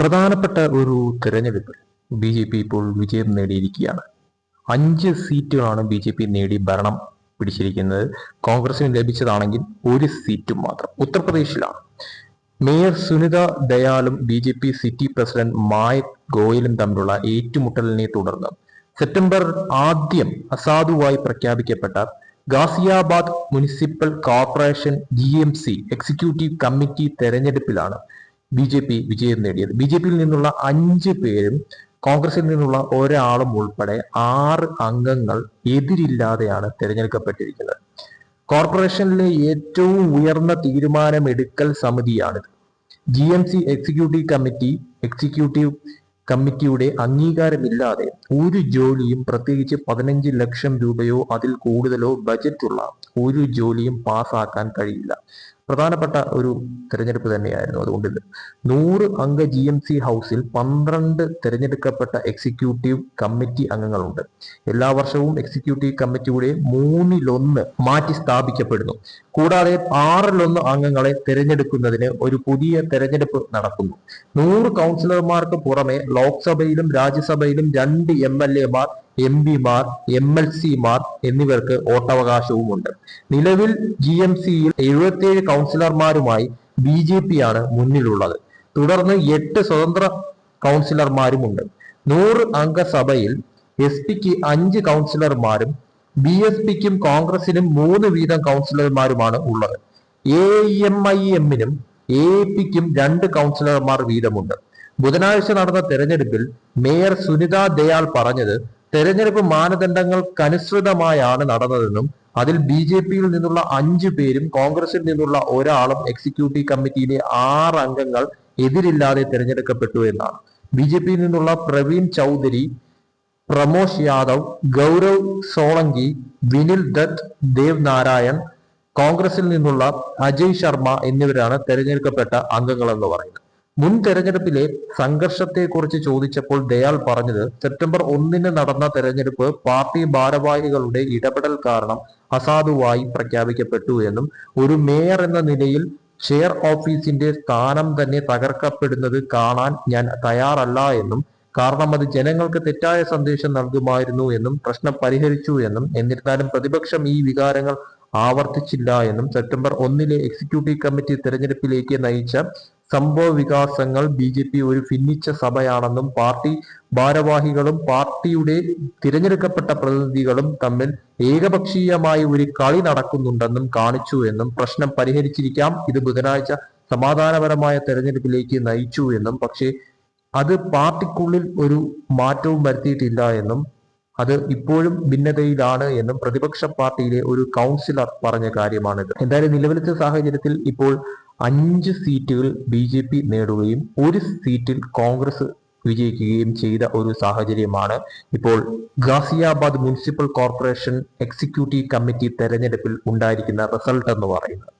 പ്രധാനപ്പെട്ട ഒരു തിരഞ്ഞെടുപ്പിൽ ബി ജെ പി ഇപ്പോൾ വിജയം നേടിയിരിക്കുകയാണ്. അഞ്ച് സീറ്റുകളാണ് ബി ജെ പി നേടി ഭരണം പിടിച്ചിരിക്കുന്നത്. കോൺഗ്രസിന് ലഭിച്ചതാണെങ്കിൽ ഒരു സീറ്റും മാത്രം. ഉത്തർപ്രദേശിലാണ്. Mayor Sunita ദയാലും B J P city president Mayak ഗോയലും തമ്മിലുള്ള ഏറ്റുമുട്ടലിനെ തുടർന്ന് സെപ്റ്റംബർ ആദ്യം അസാധുവായി പ്രഖ്യാപിക്കപ്പെട്ട Ghaziabad municipal corporation G M C executive committee തെരഞ്ഞെടുപ്പിലാണ് B J P വിജയം നേടിയത്. ബി ജെ പിയിൽ നിന്നുള്ള അഞ്ച് പേരും കോൺഗ്രസിൽ നിന്നുള്ള ഒരാളും ഉൾപ്പെടെ ആറ് അംഗങ്ങൾ എതിരില്ലാതെയാണ് തിരഞ്ഞെടുക്കപ്പെട്ടിരിക്കുന്നത്. കോർപ്പറേഷനിലെ ഏറ്റവും ഉയർന്ന തീരുമാനമെടുക്കൽ സമിതിയാണിത്. G M C executive committee executive കമ്മിറ്റിയുടെ അംഗീകാരമില്ലാതെ ഒരു ജോലിയും പ്രത്യേകിച്ച് പതിനഞ്ച് ലക്ഷം രൂപയോ അതിൽ കൂടുതലോ ബജറ്റുള്ള ഒരു ജോലിയും പാസ്സാക്കാൻ കഴിയില്ല. പ്രധാനപ്പെട്ട ഒരു തിരഞ്ഞെടുപ്പ് തന്നെയായിരുന്നു അതുകൊണ്ട് ഇത് നൂറ് അംഗ ജി എം സി ഹൗസിൽ പന്ത്രണ്ട് തിരഞ്ഞെടുക്കപ്പെട്ട എക്സിക്യൂട്ടീവ് കമ്മിറ്റി അംഗങ്ങളുണ്ട്. എല്ലാ വർഷവും എക്സിക്യൂട്ടീവ് കമ്മിറ്റിയുടെ മൂന്നിലൊന്ന് മാറ്റി സ്ഥാപിക്കപ്പെടുന്നു. കൂടാതെ ആറിലൊന്ന് അംഗങ്ങളെ തിരഞ്ഞെടുക്കുന്നതിന് ഒരു പുതിയ തെരഞ്ഞെടുപ്പ് നടക്കുന്നു. നൂറ് കൗൺസിലർമാർക്ക് പുറമെ ലോക്സഭയിലും രാജ്യസഭയിലും രണ്ട് എം എൽ എമാർ എം പിമാർ എം എൽ സിമാർ എന്നിവർക്ക് വോട്ടവകാശവുമുണ്ട്. നിലവിൽ ജി എം സിയിൽ എഴുപത്തിയേഴ് കൗൺസിലർമാരുമായി ബി ജെ പി ആണ് മുന്നിലുള്ളത്. തുടർന്ന് എട്ട് സ്വതന്ത്ര കൗൺസിലർമാരുമുണ്ട്. നൂറ് അംഗ സഭയിൽ എസ് പിക്ക് അഞ്ച് കൗൺസിലർമാരും ബി എസ് പിക്കും കോൺഗ്രസിനും മൂന്ന് വീതം കൗൺസിലർമാരുമാണ് ഉള്ളത്. എ എം ഐ എമ്മിനും എ പിക്കും രണ്ട് കൗൺസിലർമാർ വീതമുണ്ട്. ബുധനാഴ്ച നടന്ന തെരഞ്ഞെടുപ്പിൽ മേയർ സുനിത ദയാൽ പറഞ്ഞത് തെരഞ്ഞെടുപ്പ് മാനദണ്ഡങ്ങൾക്കനുസൃതമായാണ് നടന്നതെന്നും അതിൽ ബി ജെ പിയിൽ നിന്നുള്ള അഞ്ചു പേരും കോൺഗ്രസിൽ നിന്നുള്ള ഒരാളും എക്സിക്യൂട്ടീവ് കമ്മിറ്റിയിലെ ആറ് അംഗങ്ങൾ എതിരില്ലാതെ തിരഞ്ഞെടുക്കപ്പെട്ടു എന്നാണ്. ബി ജെ പിയിൽ നിന്നുള്ള പ്രവീൺ ചൗധരി പ്രമോഷ് യാദവ് ഗൗരവ് സോളങ്കി വിനിൽ ദത്ത് ദേവ് നാരായൺ കോൺഗ്രസിൽ നിന്നുള്ള അജയ് ശർമ്മ എന്നിവരാണ് തെരഞ്ഞെടുക്കപ്പെട്ട അംഗങ്ങളെന്ന് പറയുന്നത്. മുൻ തെരഞ്ഞെടുപ്പിലെ സംഘർഷത്തെക്കുറിച്ച് ചോദിച്ചപ്പോൾ ദയാൽ പറഞ്ഞത് സെപ്റ്റംബർ ഒന്നിന് നടന്ന തെരഞ്ഞെടുപ്പ് പാർട്ടി ഭാരവാഹികളുടെ ഇടപെടൽ കാരണം അസാധുവായി പ്രഖ്യാപിക്കപ്പെട്ടു എന്നും ഒരു മേയർ എന്ന നിലയിൽ ചെയർ ഓഫീസിന്റെ സ്ഥാനം തന്നെ തകർക്കപ്പെടുന്നത് കാണാൻ ഞാൻ തയ്യാറല്ല എന്നും കാരണം അത് ജനങ്ങൾക്ക് തെറ്റായ സന്ദേശം നൽകുമായിരുന്നു എന്നും പ്രശ്നം പരിഹരിച്ചു എന്നും എന്നിരുന്നാലും പ്രതിപക്ഷം ഈ വികാരങ്ങൾ ആവർത്തിച്ചില്ല എന്നും സെപ്റ്റംബർ ഒന്നിലെ എക്സിക്യൂട്ടീവ് കമ്മിറ്റി തെരഞ്ഞെടുപ്പിലേക്ക് നയിച്ച സംഭവ വികാസങ്ങൾ ബി ജെ പി ഒരു ഭിന്നിച്ച സഭയാണെന്നും പാർട്ടി ഭാരവാഹികളും പാർട്ടിയുടെ തിരഞ്ഞെടുക്കപ്പെട്ട പ്രതിനിധികളും തമ്മിൽ ഏകപക്ഷീയമായി ഒരു കളി നടക്കുന്നുണ്ടെന്നും കാണിച്ചു എന്നും പ്രശ്നം പരിഹരിച്ചിരിക്കാം. ഇത് ബുധനാഴ്ച സമാധാനപരമായ തെരഞ്ഞെടുപ്പിലേക്ക് നയിച്ചു എന്നും പക്ഷേ അത് പാർട്ടിക്കുള്ളിൽ ഒരു മാറ്റവും വരുത്തിയിട്ടില്ല എന്നും അത് ഇപ്പോഴും ഭിന്നതയിലാണ് എന്നും പ്രതിപക്ഷ പാർട്ടിയിലെ ഒരു കൗൺസിലർ പറഞ്ഞ കാര്യമാണിത്. എന്തായാലും നിലവിലത്തെ സാഹചര്യത്തിൽ ഇപ്പോൾ അഞ്ച് സീറ്റുകൾ ബി ജെ പി നേടുകയും ഒരു സീറ്റിൽ കോൺഗ്രസ് വിജയിക്കുകയും ചെയ്ത ഒരു സാഹചര്യമാണ് ഇപ്പോൾ Ghaziabad municipal corporation executive committee തെരഞ്ഞെടുപ്പിൽ ഉണ്ടായിരിക്കുന്ന റിസൾട്ട് എന്ന് പറയുന്നത്.